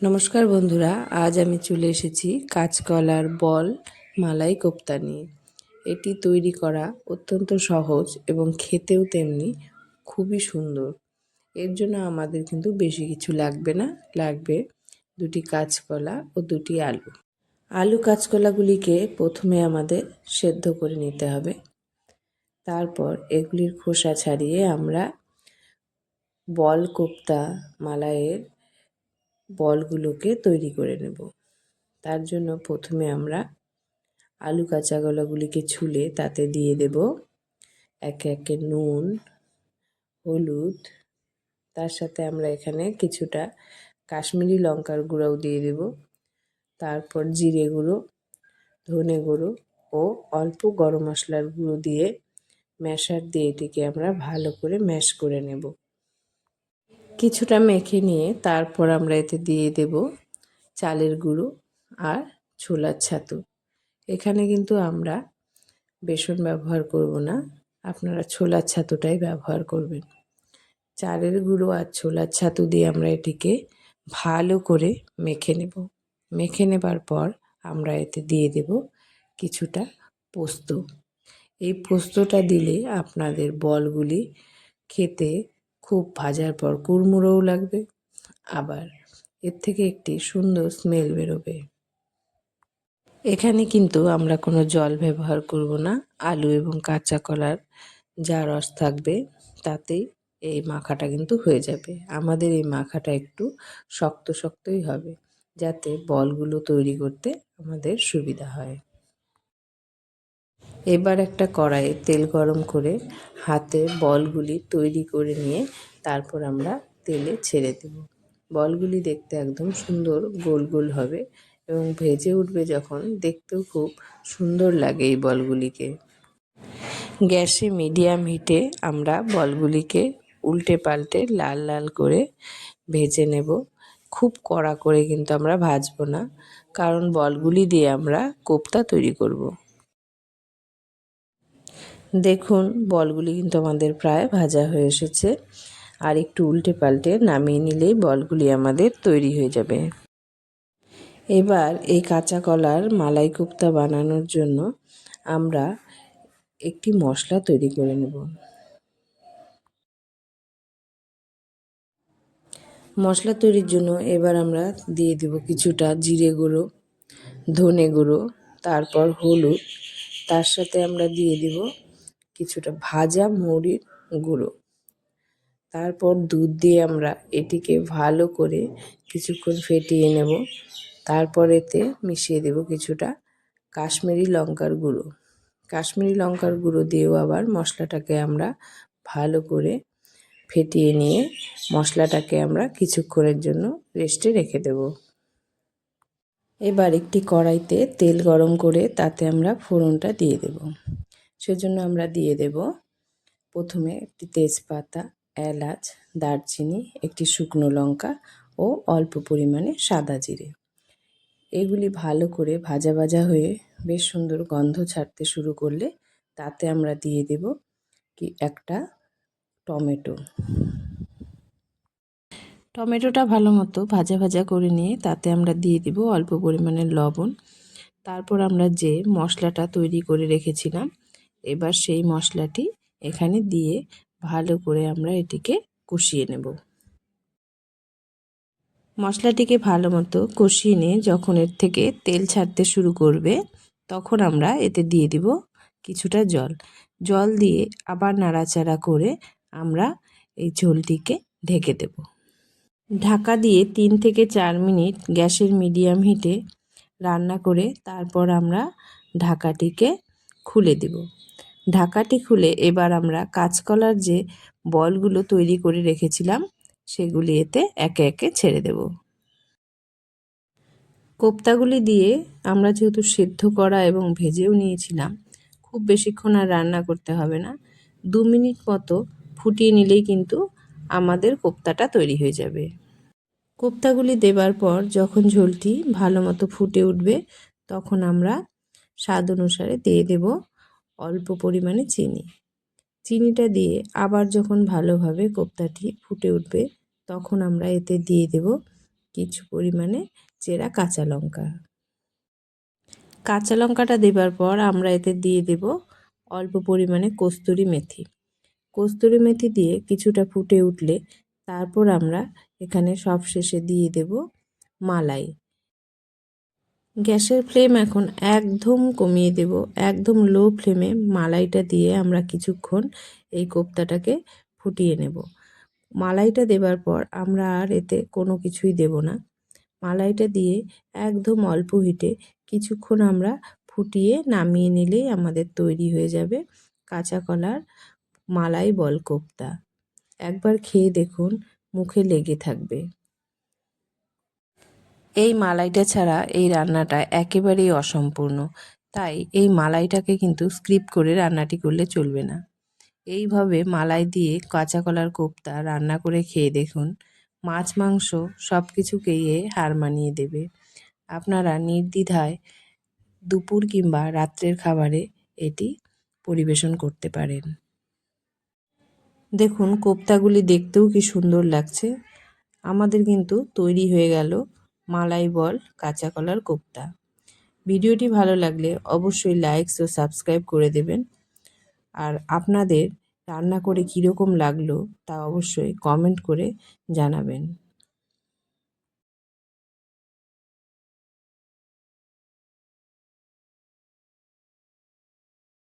নমস্কার বন্ধুরা, আজ আমি চলে এসেছি কাঁচকলার বল মালাই কোপ্তা নিয়ে। এটি তৈরি করা অত্যন্ত সহজ এবং খেতেও তেমনি খুবই সুন্দর। এর জন্য আমাদের কিন্তু বেশি কিছু লাগবে না, লাগবে দুটি কাঁচকলা ও দুটি আলু। আলু কাঁচকলাগুলিকে প্রথমে আমাদের সেদ্ধ করে নিতে হবে। তারপর এগুলির খোসা ছাড়িয়ে আমরা বল কোপ্তা মালাইয়ের বলগুলোকে তৈরি করে নেব। তার জন্য প্রথমে আমরা আলু কাঁচাগোলাগুলিকে ছুলে তাতে দিয়ে দেব একে একে নুন, হলুদ। তার সাথে আমরা এখানে কিছুটা কাশ্মীরি লঙ্কার গুঁড়োও দিয়ে দেব। তারপর জিরে গুঁড়ো, ধনে গুঁড়ো ও অল্প গরম মশলার গুঁড়ো দিয়ে ম্যাশার দিয়ে এটিকে আমরা ভালো করে ম্যাশ করে নেব। কিছুটা মেখে নিয়ে তারপর আমরা এতে দিয়ে দেব চালের গুঁড়ো আর ছোলার ছাতু। এখানে কিন্তু আমরা বেসন ব্যবহার করব না, আপনারা ছোলার ছাতুটাই ব্যবহার করবেন। চালের গুঁড়ো আর ছোলার ছাতু দিয়ে আমরা এটিকে ভালো করে মেখে নেব। মেখে নেবার পর আমরা এতে দিয়ে দেব কিছুটা পোস্ত। এই পোস্তটা দিলে আপনাদের বলগুলি খেতে খুব ভাজার পর কুড়মুড়োও লাগবে। আবার এর থেকে একটি সুন্দর স্মেল বেরোবে। এখানে কিন্তু আমরা কোনো জল ব্যবহার করব না। আলু এবং কাঁচা কলার যা রস থাকবে, তাতেই এই মাখাটা কিন্তু হয়ে যাবে। আমাদের এই মাখাটা একটু শক্ত শক্তই হবে, যাতে বলগুলো তৈরি করতে আমাদের সুবিধা হয়। এবার একটা কড়াইয়ে তেল গরম করে হাতে বলগুলি তৈরি করে নিয়ে তারপর আমরা তেলে ছেড়ে দেব। বলগুলি দেখতে একদম সুন্দর গোল গোল হবে এবং ভেজে উঠবে যখন। দেখতেও খুব সুন্দর লাগে এই বলগুলিকে। গ্যাসে মিডিয়াম হিটে আমরা বলগুলিকে উল্টে পাল্টে লাল লাল করে ভেজে নেব। খুব কড়া করে কিন্তু আমরা ভাজবো না, কারণ বলগুলি দিয়ে আমরা কোপ্তা তৈরি করব। দেখুন, বলগুলি কিন্তু আমাদের প্রায় ভাজা হয়ে এসেছে। আর একটু উল্টে পাল্টে নামিয়ে নিলেই বলগুলি আমাদের তৈরি হয়ে যাবে। এবার এই কাঁচা কলার মালাই কোপ্তা বানানোর জন্য আমরা একটি মশলা তৈরি করে নেব। মশলা তৈরির জন্য এবার আমরা দিয়ে দেব কিছুটা জিরে গুঁড়ো, ধনে গুঁড়ো, তারপর হলুদ। তার সাথে আমরা দিয়ে দেব কিছুটা ভাজা মুড়ির গুঁড়ো। তারপর দুধ দিয়ে আমরা এটিকে ভালো করে কিছুক্ষণ ফেটিয়ে নেব। তারপর এতে মিশিয়ে দেব কিছুটা কাশ্মীরি লঙ্কার গুঁড়ো। কাশ্মীরি লঙ্কার গুঁড়ো দিয়েও আবার মশলাটাকে আমরা ভালো করে ফেটিয়ে নিয়ে মশলাটাকে আমরা কিছুক্ষণের জন্য রেস্টে রেখে দেব। এবার একটি কড়াইতে তেল গরম করে তাতে আমরা ফোড়নটা দিয়ে দেব। সেজন্য আমরা দিয়ে দেব প্রথমে একটি তেজপাতা, এলাচ, দারচিনি, একটি শুকনো লঙ্কা ও অল্প পরিমাণে সাদা জিরে। এগুলি ভালো করে ভাজা ভাজা হয়ে বেশ সুন্দর গন্ধ ছাড়তে শুরু করলে তাতে আমরা দিয়ে দেব কি একটা টমেটো। টমেটোটা ভালো মতো ভাজা ভাজা করে নিয়ে তাতে আমরা দিয়ে দেব অল্প পরিমাণে লবণ। তারপর আমরা যে মশলাটা তৈরি করে রেখেছিলাম এবার সেই মশলাটি এখানে দিয়ে ভালো করে আমরা এটিকে কষিয়ে নেব। মশলাটিকে ভালো মতো কষিয়ে নিয়ে যখন এর থেকে তেল ছাড়তে শুরু করবে, তখন আমরা এতে দিয়ে দিব কিছুটা জল। জল দিয়ে আবার নাড়াচাড়া করে আমরা এই ঝোলটিকে ঢেকে দেব। ঢাকা দিয়ে তিন থেকে চার মিনিট গ্যাসের মিডিয়াম হিটে রান্না করে তারপর আমরা ঢাকাটিকে খুলে দেব। ঢাকাটি খুলে এবার আমরা কাঁচকলার যে বলগুলো তৈরি করে রেখেছিলাম, সেগুলি এতে একে একে ছেড়ে দেব। কোপ্তাগুলি দিয়ে আমরা যেহেতু সেদ্ধ করা এবং ভেজেও নিয়েছিলাম, খুব বেশিক্ষণ আর রান্না করতে হবে না। দু মিনিট মতো ফুটিয়ে নিলেই কিন্তু আমাদের কোপ্তাটা তৈরি হয়ে যাবে। কোপ্তাগুলি দেবার পর যখন ঝোলটি ভালো মতো ফুটে উঠবে, তখন আমরা স্বাদ অনুসারে দিয়ে দেব। অল্প পরিমাণে চিনি। চিনিটা দিয়ে আবার যখন ভালোভাবে কোপ্তাটি ফুটে উঠবে, তখন আমরা এতে দিয়ে দেব কিছু পরিমাণে চেরা কাঁচা লঙ্কা। কাঁচা লঙ্কাটা দেবার পর আমরা এতে দিয়ে দেব অল্প পরিমাণে কস্তুরি মেথি। কস্তুরি মেথি দিয়ে কিছুটা ফুটে উঠলে, তারপর আমরা এখানে সব শেষে দিয়ে দেব মালাই। গ্যাসের ফ্লেম এখন একদম কমিয়ে দেব, একদম লো ফ্লেমে মালাইটা দিয়ে আমরা কিছুক্ষণ এই কোপ্তাটাকে ফুটিয়ে নেব। মালাইটা দেবার পর আমরা আর এতে কোনো কিছুই দেব না। মালাইটা দিয়ে একদম অল্প হিটে কিছুক্ষণ আমরা ফুটিয়ে নামিয়ে নিলেই আমাদের তৈরি হয়ে যাবে কাঁচা কলার মালাই বল কোপ্তা। একবার খেয়ে দেখুন, মুখে লেগে থাকবে। এই মালাইটা ছাড়া এই রান্নাটা একেবারেই অসম্পূর্ণ। তাই এই মালাইটাকে কিন্তু স্ক্রিপ্ট করে রান্নাটি করলে চলবে না। এইভাবে মালাই দিয়ে কাঁচা কলার কোপ্তা রান্না করে খেয়ে দেখুন, মাছ, মাংস সব কিছুকেই এ হার মানিয়ে দেবে। আপনারা নির্দ্বিধায় দুপুর কিংবা রাত্রের খাবারে এটি পরিবেশন করতে পারেন। দেখুন, কোপ্তাগুলি দেখতেও কি সুন্দর লাগছে। আমাদের কিন্তু তৈরি হয়ে গেল মালাই বল, কাঁচা কলার কোপ্তা। ভিডিওটি ভালো লাগলে অবশ্যই লাইকস ও সাবস্ক্রাইব করে দেবেন। আর আপনাদের রান্না করে কীরকম লাগল তা অবশ্যই কমেন্ট করে জানাবেন।